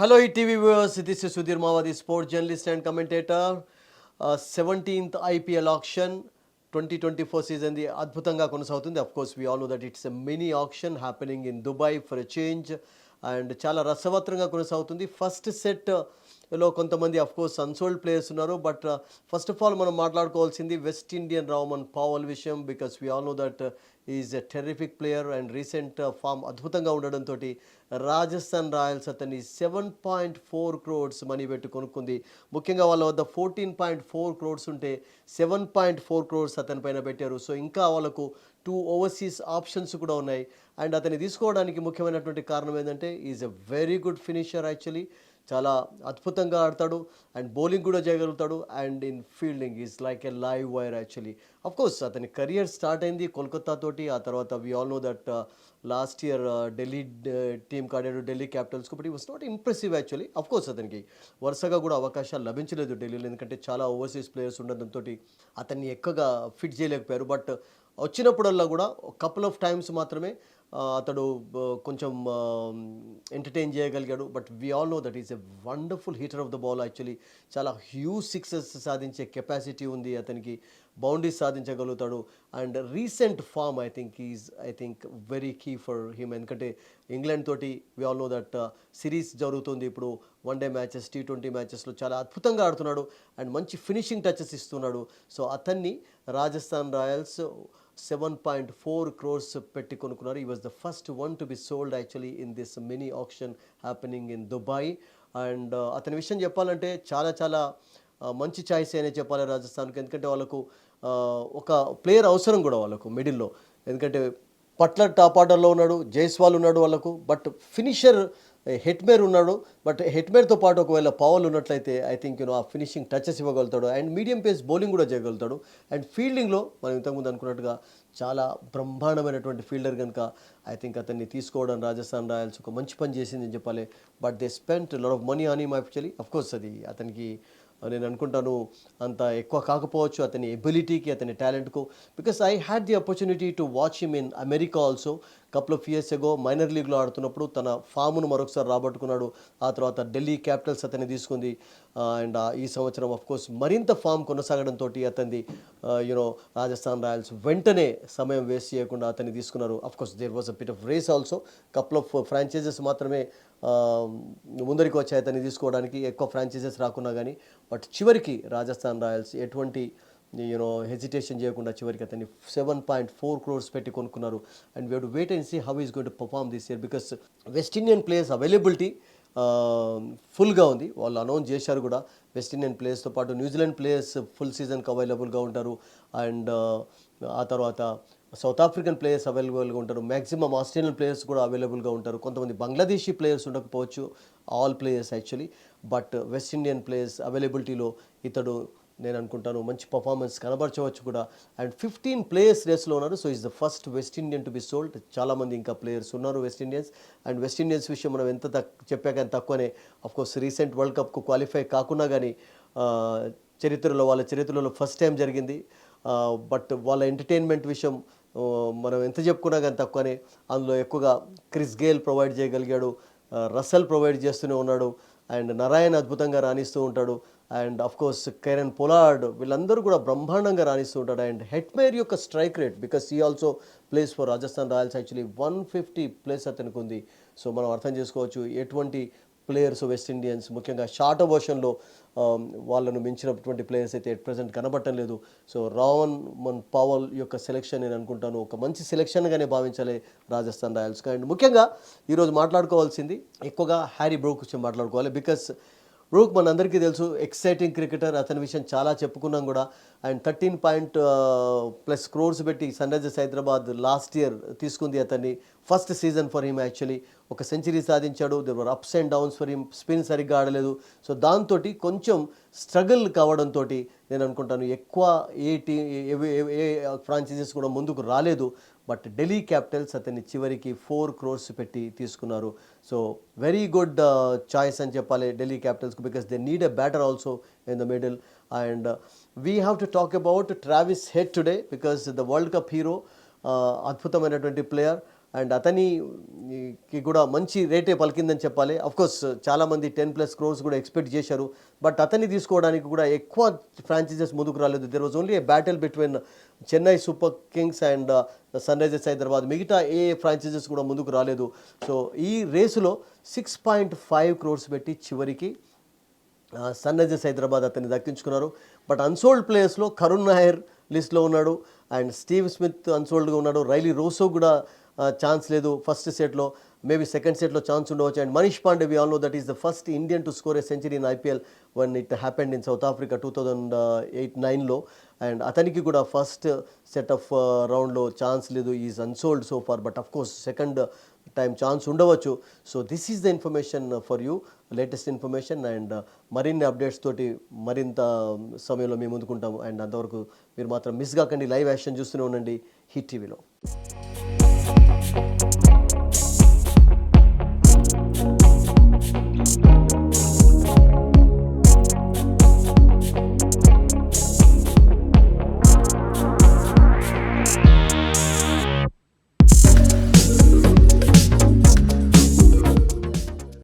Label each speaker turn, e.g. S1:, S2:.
S1: Hello E TV viewers this Sudheer Mavadi sports journalist and commentator seventeenth IPL auction twenty twenty four సీజన్ది అద్భుతంగా కొనసాగుతుంది. Of course we all know that it's a mini auction happening in Dubai for a change and చాలా రసవత్రంగా కొనసాగుతుంది. First set లో కొంతమంది of course unsold players ఉన్నారు. But first of all మనం మాట్లాడుకోవాల్సింది వెస్ట్ ఇండియన్ రామన్ పావల్ విషయం because we all know that is a terrific player and recent form అద్భుతంగా ఉండడంతో రాజస్థాన్ రాయల్స్ అతన్ని seven point four crores money పెట్టి కొనుక్కుంది. ముఖ్యంగా వాళ్ళ వద్ద ఫోర్టీన్ పాయింట్ ఫోర్ క్రోడ్స్ ఉంటే సెవెన్ పాయింట్ ఫోర్ క్రోడ్స్ అతని పైన పెట్టారు. సో ఇంకా వాళ్ళకు టూ ఓవర్సీస్ ఆప్షన్స్ కూడా ఉన్నాయి. అండ్ అతన్ని తీసుకోవడానికి ముఖ్యమైనటువంటి కారణం ఏంటంటే is a very good finisher actually చాలా అద్భుతంగా ఆడతాడు అండ్ బౌలింగ్ కూడా చేయగలుగుతాడు and in fielding is like a live wire actually. Of course అతని కెరియర్ స్టార్ట్ అయింది కోల్కతా తోటి ఆ తర్వాత we all know that last year Delhi team ఆడాడు Delhi క్యాపిటల్స్కి but he was not impressive actually of course అతనికి వరుసగా కూడా అవకాశాలు లభించలేదు ఢిల్లీలో ఎందుకంటే చాలా ఓవర్సీస్ ప్లేయర్స్ ఉండడంతో అతన్ని ఎక్కువగా ఫిట్ చేయలేకపోయారు. బట్ వచ్చినప్పుడల్లా కూడా కపుల్ ఆఫ్ టైమ్స్ మాత్రమే అతడు కొంచెం ఎంటర్టైన్ చేయగలిగాడు. But we all know that is a wonderful hitter of the ball actually చాలా హ్యూజ్ సిక్సెస్ సాధించే కెపాసిటీ ఉంది అతనికి. Boundaries సాధించగలుగుతాడు. And recent form I think is I think very key for him ఎందుకంటే England తోటి we all know that series జరుగుతుంది ఇప్పుడు. One day matches T twenty మ్యాచెస్లో చాలా అద్భుతంగా ఆడుతున్నాడు. అండ్ మంచి ఫినిషింగ్ టచెస్ ఇస్తున్నాడు. సో అతన్ని Rajasthan Royals seven point four crores పెట్టి కొనుక్కున్నారు. He was the first one to be sold actually in this mini auction happening in Dubai and అతని విషయం చెప్పాలంటే చాలా చాలా uh, మంచి ఛాయిస్ అనే చెప్పాలి రాజస్థాన్కి. ఎందుకంటే వాళ్ళకు uh, ఒక ప్లేయర్ అవసరం కూడా వాళ్ళకు మిడిల్లో ఎందుకంటే పట్ల టాప్ ఆర్డర్లో ఉన్నాడు జైస్వాల్ ఉన్నాడు వాళ్ళకు. బట్ ఫినిషర్ హెట్మేర్ ఉన్నాడు బట్ హెట్మేర్తో పాటు ఒకవేళ పవల్ ఉన్నట్లయితే ఐ థింక్ యూనో ఆ ఫినిషింగ్ టచెస్ ఇవ్వగలుగుతాడు. అండ్ మీడియం పేస్ బౌలింగ్ కూడా చేయగలుగుతాడు. అండ్ ఫీల్డింగ్లో మనం ఇంతకుముందు అనుకున్నట్టుగా చాలా బ్రహ్మాండమైనటువంటి ఫీల్డర్ కనుక ఐ థింక్ అతన్ని తీసుకోవడం రాజస్థాన్ రాయల్స్ ఒక మంచి పని చేసిందని చెప్పాలి. But they spent lot of money on him actually of అది అతనికి నేను అనుకుంటాను. అంత ఎక్కువ కాకపోవచ్చు అతని ఎబిలిటీకి అతని టాలెంట్కు because I had the opportunity to watch him in America also couple of years ago minor లీగ్లో ఆడుతున్నప్పుడు తన ఫామ్ను మరొకసారి రాబట్టుకున్నాడు. ఆ తర్వాత ఢిల్లీ క్యాపిటల్స్ అతన్ని తీసుకుంది. అండ్ ఈ సంవత్సరం ఆఫ్ కోర్స్ మరింత ఫామ్ కొనసాగడంతో అతనిది యూనో రాజస్థాన్ రాయల్స్ వెంటనే సమయం వేస్ట్ చేయకుండా అతన్ని తీసుకున్నారు. Of course there was a bit of race also couple of franchises మాత్రమే ముందరికి వచ్చాయి అతన్ని తీసుకోవడానికి ఎక్కువ ఫ్రాంచైజెస్ రాకున్నా కానీ బట్ చివరికి రాజస్థాన్ రాయల్స్ ఎటువంటి యూనో హెజిటేషన్ చేయకుండా చివరికి అతన్ని సెవెన్ పాయింట్ ఫోర్ క్రోర్స్ పెట్టి కొనుక్కున్నారు. And we to wait and see how is going to perform this year because West Indian players availability ఫుల్గా ఉంది. వాళ్ళు అనౌన్స్ చేశారు కూడా. వెస్ట్ ఇండియన్ ప్లేయర్స్తో పాటు న్యూజిలాండ్ ప్లేయర్స్ ఫుల్ సీజన్కి అవైలబుల్గా ఉంటారు. అండ్ ఆ తర్వాత సౌత్ ఆఫ్రికన్ ప్లేయర్స్ అవైలబుల్గా ఉంటారు. మ్యాక్సిమం ఆస్ట్రేలియన్ ప్లేయర్స్ కూడా అవైలబుల్గా ఉంటారు. కొంతమంది బంగ్లాదేశీ ప్లేయర్స్ ఉండకపోవచ్చు all players actually. But West Indian players అవైలబిలిటీలో ఇతడు నేను అనుకుంటాను మంచి పర్ఫార్మెన్స్ కనబరచవచ్చు కూడా. అండ్ ఫిఫ్టీన్ ప్లేయర్స్ రేస్లో ఉన్నారు. So is the first West Indian to be sold. చాలామంది ఇంకా ప్లేయర్స్ ఉన్నారు West Indians. And West Indians విషయం మనం ఎంత తక్ చెప్పాక ఎంత తక్కువనే. కోర్స్ రీసెంట్ వరల్డ్ కప్కు క్వాలిఫై కాకున్నా కానీ చరిత్రలో వాళ్ళ చరిత్రలో ఫస్ట్ టైం జరిగింది. బట్ వాళ్ళ ఎంటర్టైన్మెంట్ విషయం మనం ఎంత చెప్పుకున్నా కానీ తక్కువనే. అందులో ఎక్కువగా క్రిస్ గేల్ ప్రొవైడ్ చేయగలిగాడు రసల్ ప్రొవైడ్ చేస్తూనే ఉన్నాడు అండ్ నారాయణ అద్భుతంగా రాణిస్తూ ఉంటాడు and of course Kieron Pollard వీళ్ళందరూ కూడా బ్రహ్మాండంగా రాణిస్తూ ఉంటాడు అండ్ హెట్మేర్ యొక్క strike rate because he also plays for Rajasthan Royals actually one fifty plus అతనికి ఉంది. సో మనం అర్థం చేసుకోవచ్చు ఎటువంటి ప్లేయర్స్ వెస్ట్ ఇండియన్స్ ముఖ్యంగా షార్ట్ వర్షన్లో Um, వాళ్ళను మించినటువంటి ప్లేయర్స్ అయితే ఎట్ ప్రజెంట్ కనబడటం లేదు. సో రావన్ మన్ పవల్ యొక్క సెలెక్షన్ నేను అనుకుంటాను. ఒక మంచి సెలెక్షన్గానే భావించాలి రాజస్థాన్ రాయల్స్. అండ్ ముఖ్యంగా ఈరోజు మాట్లాడుకోవాల్సింది ఎక్కువగా హ్యారీ బ్రోక్ గురించి మాట్లాడుకోవాలి. బికాస్ బ్రూక్ మన అందరికీ తెలుసు ఎక్సైటింగ్ క్రికెటర్ అతని విషయం చాలా చెప్పుకున్నాం కూడా. And thirteen point plus crores పెట్టి sun Risers Hyderabad last year తీసుకుంది అతన్ని. First season for him actually ఒక సెంచరీ సాధించాడు. There were ups and downs for him spin సరిగ్గా ఆడలేదు. సో దాంతో కొంచెం స్ట్రగుల్ కావడంతో నేను అనుకుంటాను ఎక్కువ ఏ టీ ఏ ఫ్రాంచైజెస్ కూడా ముందుకు రాలేదు. బట్ ఢిల్లీ క్యాపిటల్స్ అతన్ని చివరికి ఫోర్ క్రోర్స్ పెట్టి తీసుకున్నారు. సో వెరీ గుడ్ చాయిస్ అని చెప్పాలి Delhi క్యాపిటల్స్కి because they need a batter also in the middle and we have to talk about Travis Head today because the world cup hero అద్భుతమైనటువంటి ప్లేయర్ అండ్ అతనికి కూడా మంచి రేటే పలికిందని చెప్పాలి. కోర్స్ చాలామంది టెన్ ప్లస్ క్రోర్స్ కూడా ఎక్స్పెక్ట్ చేశారు. బట్ అతన్ని తీసుకోవడానికి కూడా ఎక్కువ ఫ్రాంచైజెస్ ముందుకు రాలేదు. There was only a battle between Chennai Super Kings and Sunrisers Hyderabad మిగతా ఏ ఫ్రాంచైజెస్ కూడా ముందుకు రాలేదు. సో ఈ రేసులో సిక్స్ పాయింట్ ఫైవ్ క్రోర్స్ పెట్టి చివరికి సన్ రైజర్స్ హైదరాబాద్ అతన్ని దక్కించుకున్నారు. బట్ అన్సోల్డ్ ప్లేయర్స్లో కరుణ్ నాయర్ లిస్ట్లో ఉన్నాడు. అండ్ స్టీవ్ స్మిత్ అన్సోల్డ్గా ఉన్నాడు. రైలీ రోసో కూడా ఛాన్స్ లేదు. ఫస్ట్ సెట్లో మేబీ సెకండ్ సెట్లో ఛాన్స్ ఉండవచ్చు. And Manish Pandey we all know that is the first Indian to score a century in IPL one it happened in South Africa two thousand eight నైన్లో and అతనికి కూడా first set of రౌండ్లో chance లేదు. Is unsold so far but of course second time chance ఉండవచ్చు. So this is the information for you latest information and మరిన్ని updates తోటి మరింత సమయంలో మేము ముందుకుంటాము అండ్ అంతవరకు మీరు మాత్రం మిస్ కాకండి. లైవ్ యాక్షన్ చూస్తూనే ఉండండి. హిట్ టీవీలో Thank you.